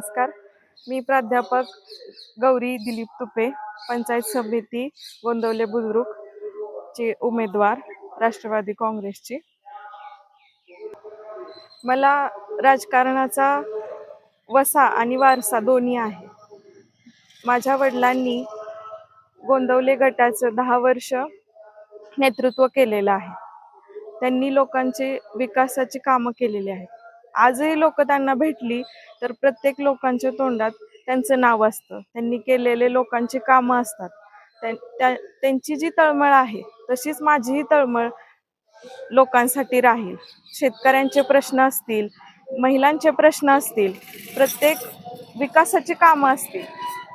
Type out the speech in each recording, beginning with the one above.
नमस्कार. मी प्राध्यापक गौरी दिलीप तुपे पंचायत समिती गोंदवले बुद्रुक चे उमेदवार राष्ट्रवादी काँग्रेसची. मला राजकारणाचा वसा आणि वारसा दोन्ही आहे. माझ्या वडिलांनी गोंदवले गटाचं दहा वर्ष नेतृत्व केलेलं आहे. त्यांनी लोकांची विकासाची कामं केलेली आहेत. आजही लोक त्यांना भेटली तर प्रत्येक लोकांच्या तोंडात त्यांचं नाव असतं. त्यांनी केलेले लोकांची कामं असतात. त्यांची जी तळमळ आहे तशीच माझीही तळमळ लोकांसाठी राहील. शेतकऱ्यांचे प्रश्न असतील महिलांचे प्रश्न असतील प्रत्येक विकासाची कामं असतील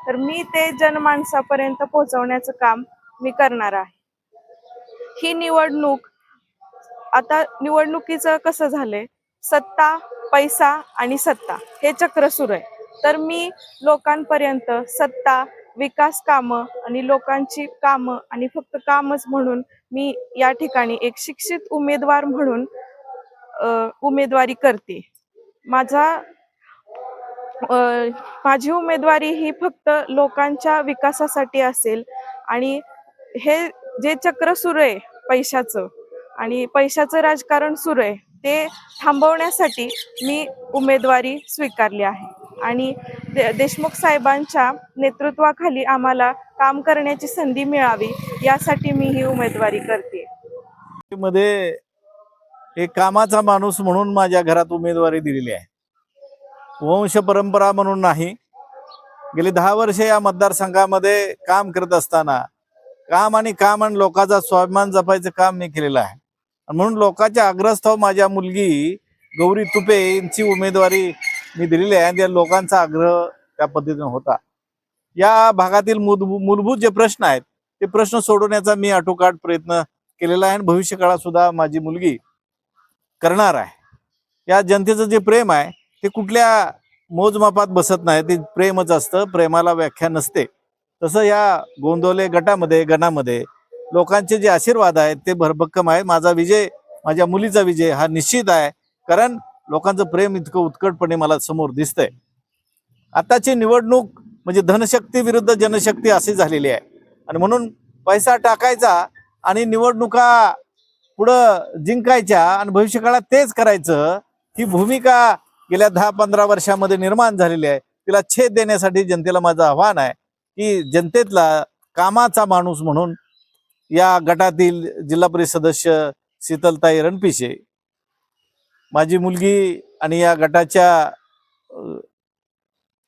तर मी ते जनमानसापर्यंत पोहोचवण्याचं काम मी करणार आहे. ही निवडणूक आता निवडणुकीचं कसं झालंय? सत्ता पैसा आणि सत्ता हे चक्र सुरू आहे. तर मी लोकांपर्यंत सत्ता विकास कामं आणि लोकांची कामं आणि फक्त कामच म्हणून मी या ठिकाणी एक शिक्षित उमेदवार म्हणून उमेदवारी करते. माझा अ, माझी उमेदवारी ही फक्त लोकांच्या विकासासाठी असेल आणि हे जे चक्र सुरू आहे पैशाचं आणि पैशाचं राजकारण सुरू आहे ते थांबवण्यासाठी मी उमेदवारी स्वीकारली आहे. आणि दे- देशमुख साहेबांच्या नेतृत्वाखाली आम्हाला काम करण्याची संधी मिळावी यासाठी मी ही उमेदवारी करते. मध्ये एक कामाचा माणूस म्हणून माझ्या घरात उमेदवारी दिलेली आहे. वंश परंपरा म्हणून नाही. गेली दहा वर्षे या मतदारसंघामध्ये काम करत असताना काम आणि काम आणि लोकांचा स्वाभिमान जपायचं काम मी केलेलं आहे. म्हणून लोकांच्या आग्रहस्थाव माझ्या मुलगी गौरी तुपे यांची उमेदवारी मी दिलेली आहे आणि त्या लोकांचा आग्रह त्या पद्धतीने होता. या भागातील मूलभूत जे प्रश्न आहेत ते प्रश्न सोडवण्याचा मी आटोकाट प्रयत्न केलेला आहे आणि भविष्य काळात सुद्धा माझी मुलगी करणार आहे. या जनतेचं जे प्रेम आहे ते कुठल्या मोजमापात बसत नाही ते प्रेमच असतं प्रेमाला व्याख्या नसते. तसं या गोंदवले गटामध्ये गणामध्ये लोकांचे जे आशीर्वाद आहेत ते भरभक्कम आहे माझा विजय माझ्या मुलीचा विजय हा निश्चित आहे. कारण लोकांचं प्रेम इतकं उत्कटपणे मला समोर दिसतंय. आताची निवडणूक म्हणजे धनशक्ती विरुद्ध जनशक्ती अशी झालेली आहे. आणि म्हणून पैसा टाकायचा आणि निवडणुका पुढं जिंकायच्या आणि भविष्यकाळात तेच करायचं ही भूमिका गेल्या दहा पंधरा वर्षामध्ये निर्माण झालेली आहे. तिला छेद देण्यासाठी जनतेला माझं आव्हान आहे की जनतेतला कामाचा माणूस म्हणून या गटातील जिल्हा परिषद सदस्य शीतलताई रणपिसे माझी मुलगी आणि या गटाच्या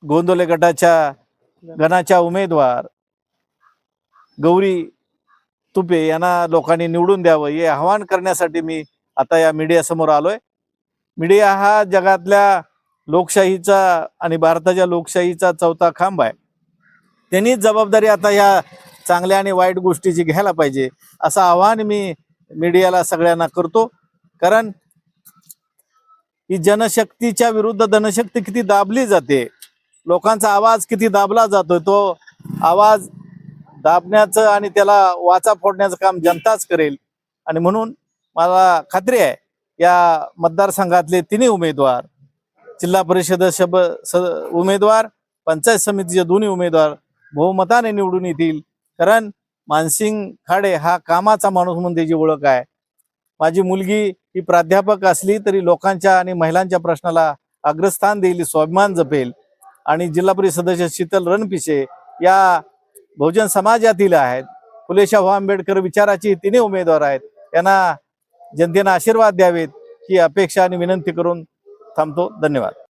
गोंदोले गटाच्या गणाच्या उमेदवार गौरी तुपे यांना लोकांनी निवडून द्यावं हे आवाहन करण्यासाठी मी आता या मीडिया समोर आलोय. मीडिया हा जगातल्या लोकशाहीचा आणि भारताच्या लोकशाहीचा चौथा खांब आहे. त्यांनीच जबाबदारी आता या चांगल्या आणि वाईट गोष्टीची घ्यायला पाहिजे असं आवाहन मी मीडियाला सगळ्यांना करतो. कारण ही जनशक्तीच्या विरुद्ध धनशक्ती किती दाबली जाते लोकांचा आवाज किती दाबला जातोय तो आवाज दाबण्याचं आणि त्याला वाचा फोडण्याचं काम जनताच करेल. आणि म्हणून मला खात्री आहे या मतदारसंघातले तिन्ही उमेदवार जिल्हा परिषद शब स उमेदवार पंचायत समितीचे दोन्ही उमेदवार बहुमताने निवडून येतील. कारण मानसिंग खाडे हा कामाचा माणूस म्हणून त्याची ओळख आहे. माझी मुलगी ही प्राध्यापक असली तरी लोकांच्या आणि महिलांच्या प्रश्नाला अग्रस्थान देईल स्वाभिमान जपेल. आणि जिल्हा परिषद सदस्य शीतल रणपिसे या बहुजन समाजातील आहेत. फुले शाहू आंबेडकर विचाराची तिन्ही उमेदवार आहेत. त्यांना जनतेनं आशीर्वाद द्यावेत ही अपेक्षा आणि विनंती करून थांबतो. धन्यवाद.